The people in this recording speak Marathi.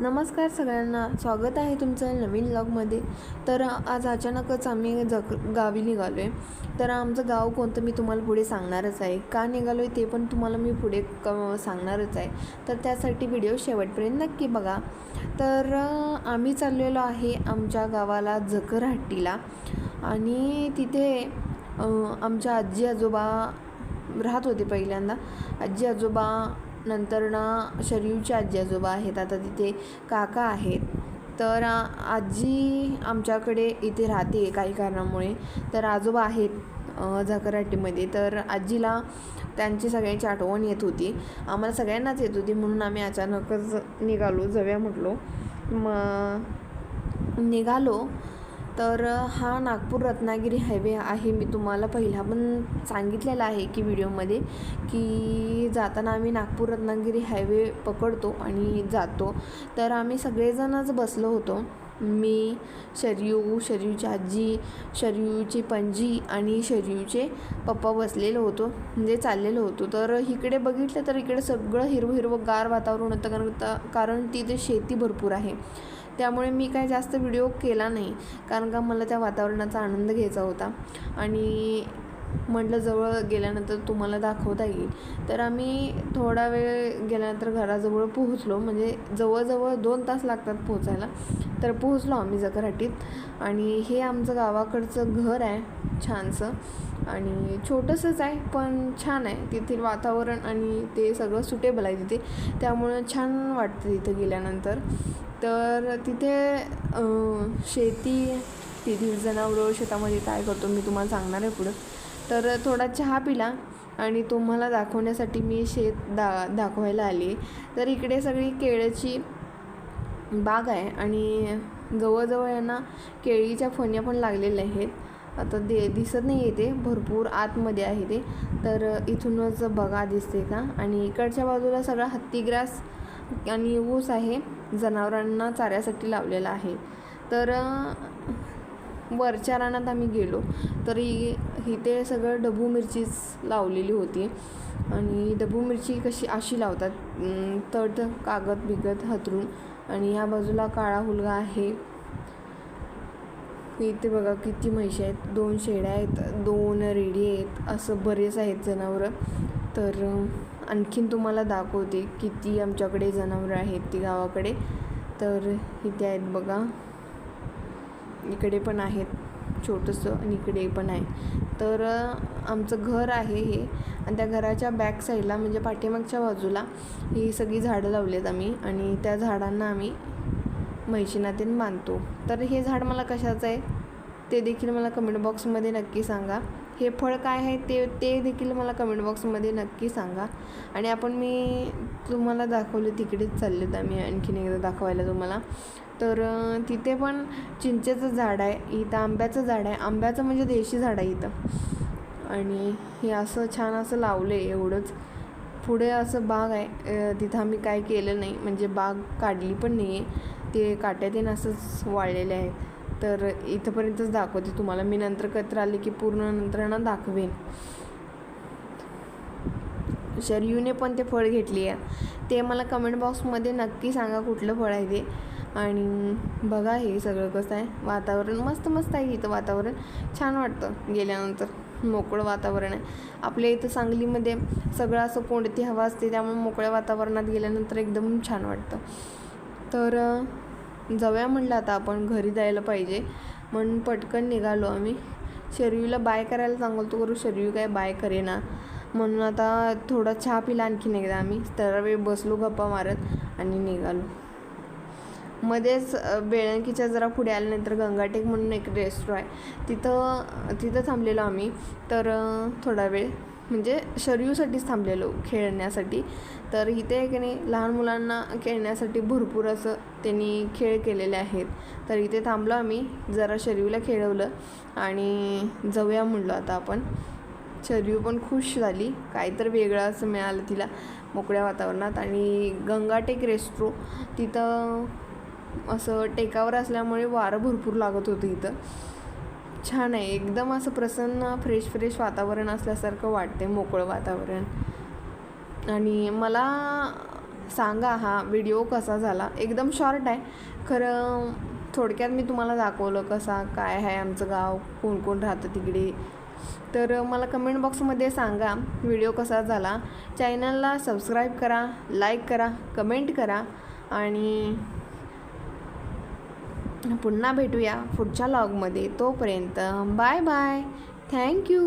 नमस्कार सगळ्यांना. स्वागत आहे तुमचं नवीन ब्लॉगमध्ये तर आज अचानकच आम्ही जग गावी निघालो आहे तर आमचं गाव कोणतं मी तुम्हाला पुढे सांगणारच आहे. का निघालो आहे ते पण तुम्हाला मी पुढे क सांगणारच आहे. तर त्यासाठी व्हिडिओ शेवटपर्यंत नक्की बघा. तर आम्ही चाललेलो आहे आमच्या गावाला जकरहट्टीला आणि तिथे आमच्या आजी आजोबा राहत होते पहिल्यांदा. आजी आजोबा नंतर ना शरीवचे आजी आजोबा आहेत आता तिथे काका आहेत. तर आजी आमच्याकडे इथे राहते काही कारणामुळे. तर आजोबा आहेत झकराटीमध्ये. तर आजीला त्यांची सगळ्यांची आठवण येत होती. आम्हाला सगळ्यांनाच येत होती म्हणून आम्ही अचानकच निघालो जव्या म्हटलो. मग निघालो. तर हा नागपूर रत्नागिरी हायवे आहे. मी तुम्हाला पहिला पण सांगितलेला आहे की व्हिडिओमध्ये की जाताना आम्ही नागपूर रत्नागिरी हायवे पकडतो आणि जातो. तर आम्ही सगळेजणच बसलो होतो. मी शरयू शर्यूची आजी शर्यूची पणजी आणि शरयूचे पप्पा बसलेलो होतो. म्हणजे चाललेलो होतो. तर इकडे बघितलं तर इकडे सगळं हिरवं हिरवं गार वातावरण होतं कारण कारण तिथे शेती भरपूर आहे. त्यामुळे मी काय जास्त व्हिडिओ केला नाही. कारण का मला त्या वातावरणाचा आनंद घ्यायचा होता. आणि म्हटलं जवळ गेल्यानंतर तुम्हाला दाखवता येईल. तर आम्ही थोडा वेळ गेल्यानंतर घराजवळ पोहोचलो. म्हणजे जवळजवळ दोन तास लागतात पोहोचायला. तर पोहोचलो आम्ही जकराटीत. आणि हे आमचं गावाकडचं घर आहे छानसं. आणि छोटंसंच आहे पण छान आहे. तेथील वातावरण आणि ते सगळं सुटेबल आहे तिथे. त्यामुळं छान वाटतं तिथं गेल्यानंतर. तर तिथे शेती तेथील जनावरं शेतामध्ये काय करतो मी तुम्हाला सांगणार आहे पुढं. तर थोडा चहा पिला आणि तुम्हाला दाखवण्यासाठी मी शेत दा दाखवायला आली. तर इकडे सगळी केळ्याची बाग आहे आणि जवळजवळ यांना केळीच्या फण्या पण लागलेल्या आहेत. आता दे दिसत नाही आहे ते भरपूर आतमध्ये आहे ते. तर इथूनच बघा दिसते का? आणि इकडच्या बाजूला सगळा हत्तीग्रास आणि ऊस आहे जनावरांना चाऱ्यासाठी लावलेला आहे. तर वरच्या रानात आम्ही गेलो. तर इथे सगळं डबू मिरचीच लावलेली होती. आणि डबू मिरची कशी अशी लावतात तट कागद बिगत हतरून आणि ह्या बाजूला काळा हुलगा आहे. इथे बघा किती म्हैशी आहेत दोन शेड्या आहेत दोन रेडी आहेत असं बरेच आहेत जनावरं. तर आणखीन तुम्हाला दाखवते किती आमच्याकडे जनावरं आहेत ती गावाकडे. तर इथे आहेत बघा. इकडे पण आहेत छोटंसं आणि इकडे पण आहे. तर आमचं घर आहे हे. आणि त्या घराच्या बॅक साईडला म्हणजे पाठीमागच्या बाजूला ही सगळी झाडं लावली आम्ही. आणि त्या झाडांना आम्ही म्हैशीनातीन बांधतो. तर हे झाड मला कशाचं आहे? ते देखील मला कमेंट बॉक्समध्ये नक्की सांगा. हे फळ काय आहे ते ते देखील मला कमेंट बॉक्समध्ये नक्की सांगा. आणि आपण मी तुम्हाला दाखवले तिकडेच चालले तर आम्ही आणखीन एकदा दाखवायला तुम्हाला. तर तिथे पण चिंचेचं झाड आहे इथं आंब्याचं झाड आहे. आंब्याचं म्हणजे देशी झाड आहे इथं. आणि हे असं छान असं लावलं आहे एवढंच. पुढे असं बाग आहे तिथं आम्ही काय केलं नाही. म्हणजे बाग काढली पण नाही आहे ते काट्यातीन असंच वाळलेले आहेत. तर इथंपर्यंतच दाखवते तुम्हाला. मी नंतर कत्र आले की पूर्ण नंतर ना दाखवेन. शरयूने पण ते फळ घेतली आहे. ते मला कमेंट बॉक्समध्ये नक्की सांगा कुठलं फळ आहे ते. आणि बघा हे सगळं कसं आहे. वातावरण मस्त मस्त आहे इथं वातावरण. छान वाटतं गेल्यानंतर. मोकळं वातावरण आहे. आपल्या इथं सांगलीमध्ये सगळं असं कोणती हवा असते त्यामुळे मोकळ्या वातावरणात गेल्यानंतर एकदम छान वाटतं. तर जाऊया म्हणलं आता आपण घरी जायला पाहिजे. म्हणून पटकन निघालो आम्ही. शरीरला बाय करायला सांगतो करू शरीर काय बाय करेना. म्हणून आता थोडा चहा पिला आणखीन एकदा आम्ही. तर वेळ बसलो गप्पा मारत आणि निघालो. मध्येच बेळंकीच्या जरा पुढे आल्यानंतर गंगाटेक म्हणून एक रेस्टॉ आहे. तिथं तिथं थांबलेलो आम्ही. तर थोडा वेळ म्हणजे शरीरसाठीच थांबलेलो खेळण्यासाठी. तर इथे की नाही लहान मुलांना खेळण्यासाठी भरपूर असं त्यांनी खेळ केलेले आहेत. तर इथे थांबलो आम्ही जरा शरीरला खेळवलं आणि जाऊया म्हणलो आता आपण. शरीर पण खुश झाली काहीतरी वेगळं असं मिळालं तिला मोकळ्या वातावरणात. आणि गंगाटेक रेस्ट्रो तिथं असं टेकावर असल्यामुळे वारं भरपूर लागत होतं इथं. छान आहे. एकदम असं प्रसन्न फ्रेश फ्रेश वातावरण असल्यासारखं वाटते मोकळं वातावरण. आणि मला सांगा हा व्हिडिओ कसा झाला? एकदम शॉर्ट आहे. खरं थोडक्यात मी तुम्हाला दाखवलं कसा काय आहे आमचं गाव कोण कोण राहतं तिकडे. तर मला कमेंट बॉक्समध्ये सांगा व्हिडिओ कसा झाला. चॅनलला सबस्क्राईब करा लाईक करा कमेंट करा. आणि पुन्हा भेटूया पुढच्या लॉगमध्ये. तोपर्यंत बाय बाय. थँक्यू